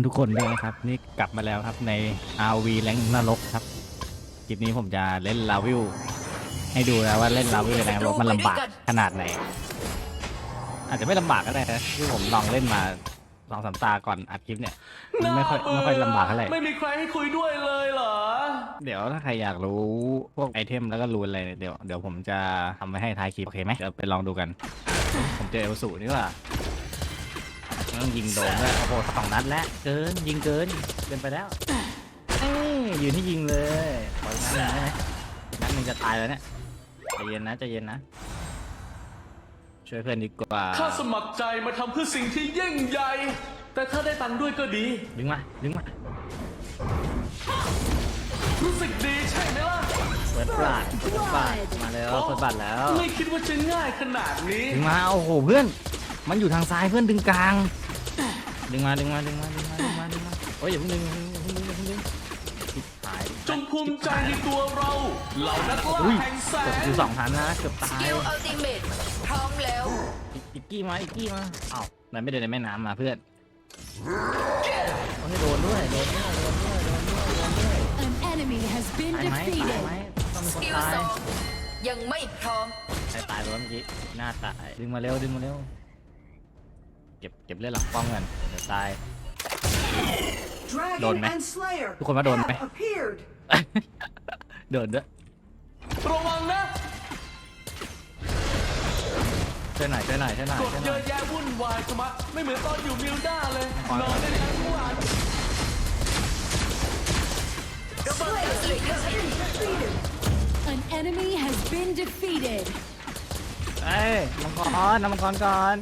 มทางบ้านทุกคนด้วยนะครับ นี่กลับมาแล้วครับใน RV แรงนรกครับ คลิปนี้ผมจะเล่นลาวิวให้ดูนะว่าเล่นลาวิวในแรงนรกมันลำบากขนาดไหน อาจจะไม่ลำบากก็ได้นะที่ผมลองเล่นมาลองสามตาก่อนอัดคลิปเนี่ยมันไม่ค่อยไม่ค่อยลำบากเท่าไหร่ไม่มีใครให้คุยด้วยเลยเหรอ เดี๋ยวถ้าใครอยากรู้พวกไอเทมแล้วก็รูนอะไรเนี่ยเดี๋ยวเดี๋ยวผมจะทำไว้ให้ท้ายคลิปโอเคไหมเดี๋ยวไปลองดูกัน ผมเจอเอลสูนี่ว่า ต้องยิงโดนด้วยโอ้โหสองนัดแล้วเกินยิงเกินเกินไปแล้วเอ้ยยืนให้ยิงเลยขออีกนัดหนึงได้ไหมอีกนัดหนึงจะตายแล้วเนี่ยใจเย็นนะใจเย็นนะ ช่วยเพื่อนดีกว่าข้าสมัครใจมาทำเพื่อสิ่งที่ยิ่งใหญ่ แต่ถ้าได้ตังค์ด้วยก็ดี ดึงมาดึงมารู้สึกดีใช่ไหมล่ะเปิดบาทเปิดบาทมาแล้วเปิดบาทแล้วไม่คิดว่าจะง่ายขนาดนี้ ดึงมาโอ้โหเพื่อน มันอยู่ทางซ้ายเพื่อนดึงกลาง ดึงมาดึงมาดึงมาดึงมาดึงมาดึงมาโอ้ยอย่าเพิ่งดึงอย่าเพิ่งดึงอย่าเพิ่งดึงชิบหายจงภูมิใจในตัวเราเหล่านักล่าอุ้ยแห่งแสกดงอยู่สองทันนะเกือบตายกิลอัลติเมทพร้อมแล้ว อีกอีกกี้มาอีกกี้มาเอ้ามันไม่เดินในแม่น้ำมาเพื่อนโอ้ยโดนด้วยโดนด้วยโดนด้วยโดนด้วยโดนด้วย An enemy has been ตายไหมตาย defeated. ไหมต้องมีคนกิลตายสองยังไม่พร้อมใครตายไปวะเมื่อกี้หน้าตายดึงมาเร็วดึงมาเร็ว เก็บเก็บเลือดหลังป้องกันเดี๋ยวตาย Dragon Đồn mẹ. and Slayer Tụi con bắt đồn have mẹ. appeared. เดินด้วยระวังนะช่วยหน่อยช่วยหน่อยช่วยหน่อยกดช่วยหเยน่ออะยแยะวุ่นวายชะมัดไม่เหมือนตอนอยู่มิลด้าเลยขอนอนได้ทั้งวัน An enemy has been defeated. เอ้ยมังกรนำมังกรก่อน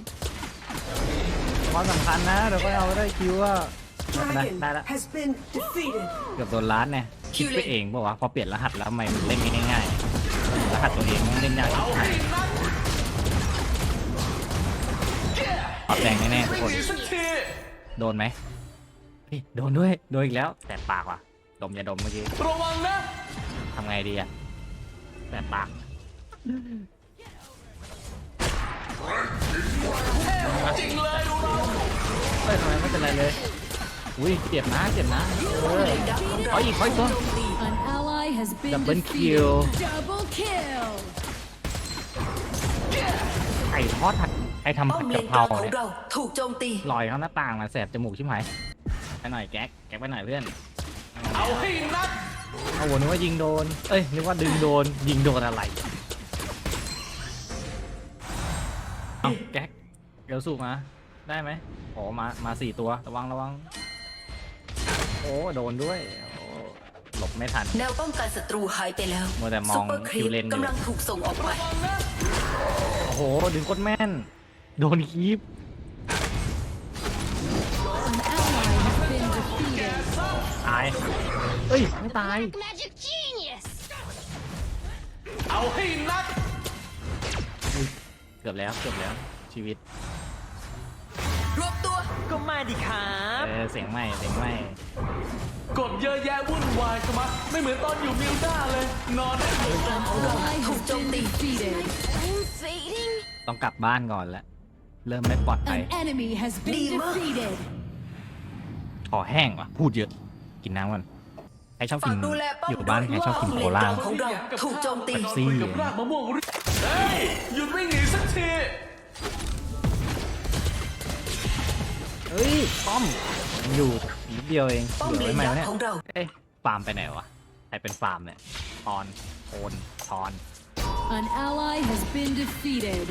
มังกรสำคัญนะเดี๋ยวก็เอาได้คิวอะได้ Dragon ได้ละ has been defeated. เกือบโดนล้านเนี่ยคิดไปเองบอกว่าวะพอเปลี่ยนรหัสแล้วทำไมมันเล่นง่ายๆรหัสตัวเองมันเล่นยากชิบหายออกแดงแน่ๆทุกคนอีกสักทีโดนไหมเฮ้ยโดนด้วย โดนอีกแล้วแสบปากว่ะ ดมอย่าดมเมื่อกี้ระวังนะทำไงดีอะแสบปาก เป็นไรเลย อุ้ยเจ็บนะเจ็บนะเออเอาอีกเอาอีกตัว An ally has been Double defeated. kill. Double kill. ไก่ทอดผัดใครทำป้อผัมดเลกะนเพกลารางของเนี่ยเราถูกโจมตีลอยเข้าหน้าต่างมาแสบจมูกชิบหายไปหน่อยแก๊กแก๊กไปหน่อยเพื่อน เอาให้นักเอาหัวนึกว่ายิงโดน เอ้ยนึกว่าดึงโดน ยิงโดนอะไรเอาแก๊กเดี๋ยวสู้มา ได้ไหมโอ้มา มาสี่ตัว ระวัง ระวัง โอ้ โดนด้วย โอ้ หลบไม่ทัน แนวป้องกันศัตรูหายไปแล้วมัวแต่มองซุปเปอร์ครีคิปวเลนอยู่ กำลังถูกส่งออกไปโอ้โห ดึงโคตรแม่น โดนคีบ An ally has been defeated. ตาย เอ้ย ไม่ตาย Magic genius. เอาให้นัก เกือบแล้ว เกือบแล้ว ชีวิต รวบตัว ก็มาดิครับ เออเสียงใหม่เสียงใหม่กดเยอะแยะวุ่นวายชะมัดไม่เหมือนตอนอยู่มิลด้าเลย นอนได้ Ally has been defeated. ต้องกลับบ้านก่อนแล้วเริ่มไม่ปลอดภัย An enemy has been Dima. defeated. ขอแห้งว่ะ พูดเยอะ กินน้ำก่อนใครชอบฝากิกนดูแลป้อมอยู่บ้านใครชอบกินโคลาป้อมเลนกลางของเราถูกโจมตีเป๊ปซี่คุยกับรากมะม่วงริเฮ้ยหยุดวิ่งหนีสักที เฮ้ยป้อมยังอยู่นิดเดียวเองป้อมเหลืเลอไว้นไหมดักวะเนี่ยของเรา เอ้ยฟาร์มไปไหนวะใครเป็นฟาร์มเนี่ยทอนโอนทอน An ally has been defeated.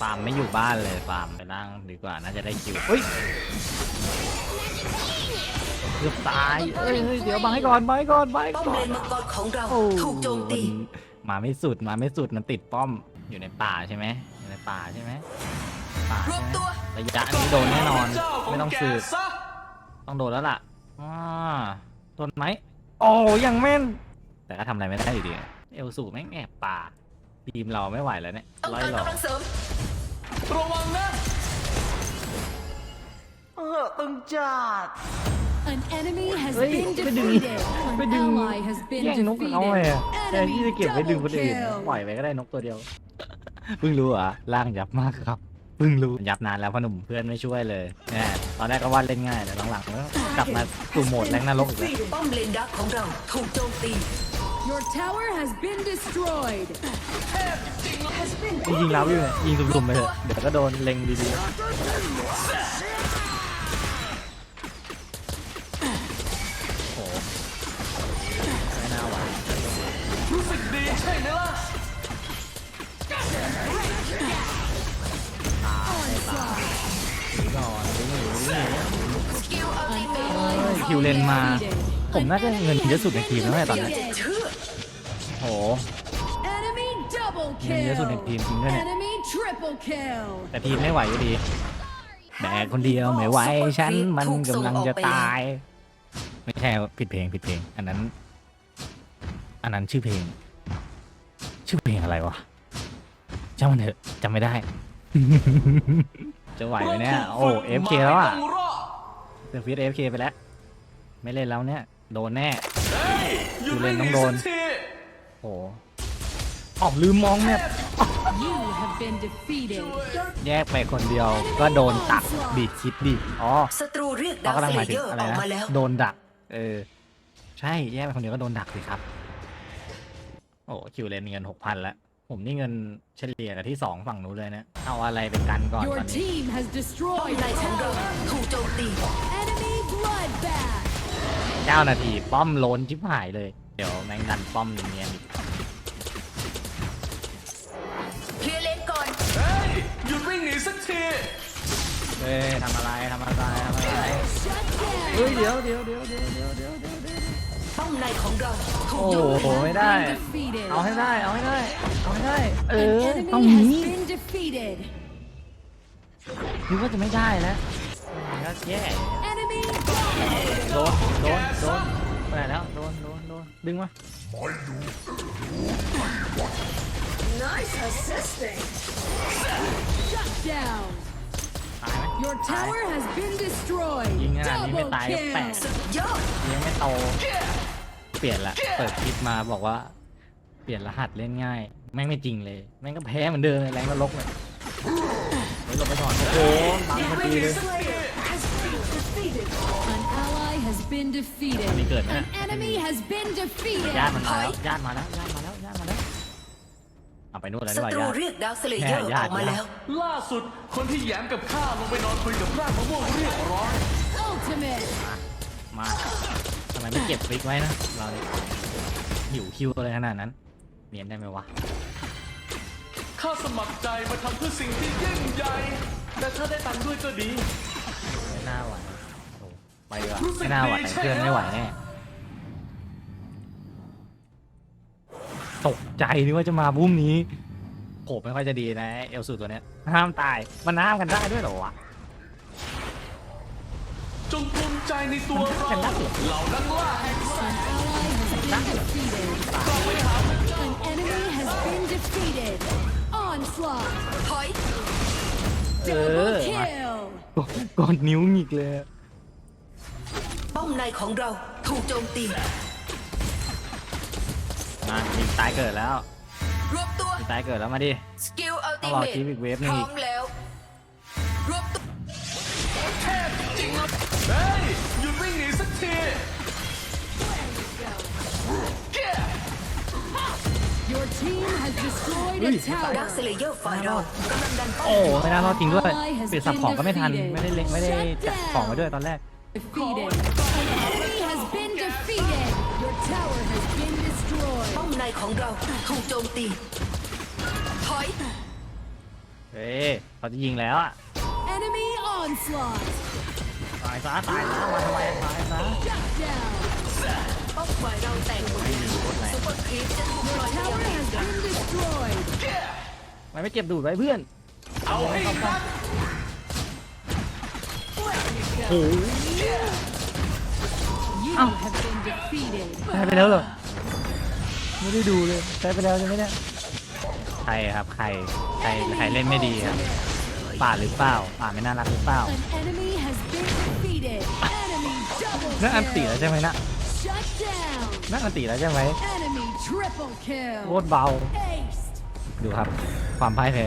ฟาร์มไม่อยู่บ้านเลยฟาร์มไปนั่งดีกว่าน่าจะได้คิวเฮ้ยเกือบตายเอ้ยเฮ้ยเดี๋ยวบังให้ก่อนบังให้ก่อนบังให้ป้อมก่อเลน นมังกรของเราโอ้ถูกโจมตีมาไม่สุดมาไม่สุดมันติดป้อม อยู่ในป่าใช่ไหมอยู่ในป่าใช่ไหมป่ารวใช่บไหมตัวระยะนี้โดนแน่นอนเจ้าขไม่ต้องแกสืบซะต้องโดนแล้วล่ะอ่าโดนไหมโอ้ยังแม่น แต่ก็ทำอะไรไม่ได้อยู่ดีเอลสูแม่งแอบป่าทีมเราไม่ไหวแล้วเนี่ยต้องร้อยการหลอกกำลังเสริมระวังนะเออตึงจัด An enemy has เฮ้ย been ไปดึง defeated. ไป An ดึง ally has been แย่งนกเขาไง defeated. อะแทนที่จะ Enemy เก็บไว้ดึงคน double อื่น kill. ปล่อยไว้ก็ได้นกตัวเดียว เพิ่งรู้เหรอะล่างยับมากครับเพิ่งรู้ยับนานแล้วพ่อหนุ่มเพื่อนไม่ช่วยเลยแน่ตอนแรกก็ว่าเล่นง่ายแต่หลังๆก็กลับมาสู่โหมดแรงนรกอีกแล้ว ป้อมเลนดักของเราถูกโจมตี Your tower has been destroyed. ยิงเราอยู่เนี่ยยิงสุ่มๆไปเถอะเดี๋ยวก็โดนเล็งดีๆโอ้โหไม่น่าไหวรู้สึกดีใช่ไหมล่ะ คิวเลนมา ผมน่าจะเงินเยอะสุดในทีมแล้วแม่ตอนนี้โหเงินเยอะสุดในทีมจริงด้วยเนี่ยแต่ทีมไม่ไหวอยู่ดีแบกคนเดียวไม่ไหวฉันมันกำลังจะตาย ไม่ใช่ผิดเพลงผิดเพลง อันนั้น อันนั้นชื่อเพลง ชื่อเพลงอะไรวะจำมันเถอะจำไม่ได้ จะไหวไหมเนี่ยโอ้เอฟเคแล้วอะ ต้องรอดเป็นฟีดเอฟเคไปแล้ว ไม่เล่นแล้วเนี่ย โดนแน่เฮ้ยหยุดอยู่เลวิ่นงหต้อนีงโดสันกทีโอ้ออกลืมมองเนี่ย You have been defeated. แยกไปคนเดียวก็โดนตักบีดคิดดิ อ๋อศัตรูเรียกเราดาวกำลังสหเลมายถึเยงอร์อะไรออกนะมาแล้วโดนดัก เออ ใช่แยกไปคนเดียวก็โดนดักสิครับ โอ้คิวเลนเงินหกพันแล้ว ผมนี่เงินเฉลี่ยกับที่สองฝั่งนู้นเลยนะ เอาอะไรเป็นกันก่อน Your ตอนนี้ team has ป้อม destroyed ใน a ของเรา tower. ถูกโจมตี Enemy bloodbath. เก้านาที ป้อมโลนชิบหายเลย เดี๋ยวแมงดันป้อมเนียนคลียร์เล่นก่อน เฮ้ย หยุดวิ่งหนีสักทีเฮ้ยทำอะไรทำอะไรทำอะไรเฮ้ยเดี๋ยวเดี๋ยวเดี๋ยวเดี๋ยวเดี๋ยวเดี๋ยวเดี๋ยวป้อมในของเราโอ้โหไม่ได้ เอาให้ได้เอาให้ได้เอาให้ได้เออต้องนี้นึกว่าจะไม่ได้แล้วก็แย่ โดน โดน โดนไปไหนแล้ว โดน โดน โดน ดึงมา shut down. ตายไหม Your tower has been destroyed. ยิงขนาดนี้ไม่ Double ตายก็แปลก kill. ยอดยังไม่โต เปลี่ยนละ เปิดคลิปมาบอกว่า เปลี่ยนรหัสเล่นง่าย แม่งไม่จริงเลย แม่งก็แพ้เหมือนเดิมเลยแรงก็ลกเลยเฮ้ยหลบไปก่อนโอ้โหบังพอดีเลย An ally has been defeated. มีเกิดไหม An enemy has been defeated. ญาติมันมาแล้วญาติมาแล้วญาติมาแล้วญาติมาแล้วเอาไปนู่นแล้วดีศักว่าตรูญาติ เรียกดาวสเลเยอร์แม่ญาอติ อกมาแล้ว ล่าสุดคนที่แหยมกับข้าลงไปนอนคุยกับรากมะม่วงเรียบร้อย Ultimate. มาทำไมไม่เก็บฟิกไว้นะ เราเนี่ยหิวคิวอะไรขนาดนั้นเนียนได้ไหมวะ ข้าสมัครใจมาทำเพื่อสิ่งที่ยิ่งใหญ่ แต่ถ้าได้ตังค์ด้วยก็ดี ไม่น่าไหวโอ้ ไปดีกว่ารู้สึกไม่น่าไหวดีใช่เพื่อนไหมไม่ไหวแน่ตกใจนึกว่าจะมาบุ้มนี้โผไม่ค่อยจะดีนะ เอลสูตัวเนี้ยห้ามตายมันห้ามกันได้ด้วยเหรอวะจงภูมิใจในตัวเรามันน่าเกลียดเหล่านักล่าแห่ง An ally has been defeated. An enemy has been defeated. Onslaught. ถอยเอ Double อมา kill. กดนิ้วหงิกเลย ป้อมในของเราถูกโจมตี มายิงตายเกิดแล้วรวบตัวยิงตายเกิดแล้วมาดิ สกิลอัลติต้องรอเมทคลิปอีกเวฟหพนึ่งร้อีอกมแล้ว รวบตัวเฮ้ยหยุดวิ่งหนีสักที Your team has destroyed a ดาว tower. สเลเยอร์ฝ่ายเรากำลังดันป้อมโอ้ไม่น่ารอดจริงด้วยเปลี่ยนสับของก็ไม่ทัน ไม่ได้เล็งไม่ได้จัดของไว้ด้วยตอนแรก Defeated. Tower has been ป้อ destroyed. มในของเราถูกโจมตี ถอยเฮ้ยเขาจะยิงแล้วอะ Enemy onslaught. ตายซะตายซะมาทำไมตายซะ Shut down. ป้อมฝ่ายเราแตกหมดซุปเปอร์ครีปจะถูกปล่อยไป Tower ยัง has been destroyed. ทำไมไม่เก็บดูดไว้เพื่อน เอาให้นักโอ้โห You Ow. have been defeated. ใช้ไปแล้วเหรอ ไม่ได้ดูเลยใช้ไปแล้วใช่ไหมเนี่ยใครครับ ใคร ใคร ใครเล่นไม่ดีครับ ป่าหรือเปล่า ป่าไม่น่ารักหรือเปล่า An enemy has been defeated. Enemy double นั่นอันตี kill. แล้วใช่ไหมนะ Shut down. นั่นอันตีแล้วใช่ไหม Enemy triple โค kill. ตรเบา Ace. ดูครับ ความพ่ายแพ้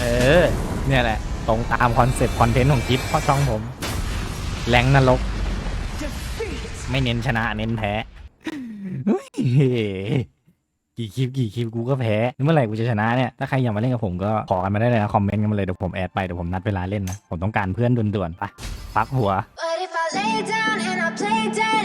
เออ เนี่ยแหละ ตรงตามคอนเซ็ปต์คอนเทนต์ของคลิปพ่อช่องผม แรงนรก ไม่เน้นชนะเน้นแพ้เฮ้ยกี่คลิปกี่คลิปกูก็แพ้เมื่อไหร่กูจะชนะเนี่ยถ้าใครอยากมาเล่นกับผมก็ขอกันมาได้เลยนะคอมเมนต์กันมาเลยเดี๋ยวผมแอดไปเดี๋ยวผมนัดเวลาเล่นนะผมต้องการเพื่อนด่วนๆไปปักหัว But if I lay down and I play dead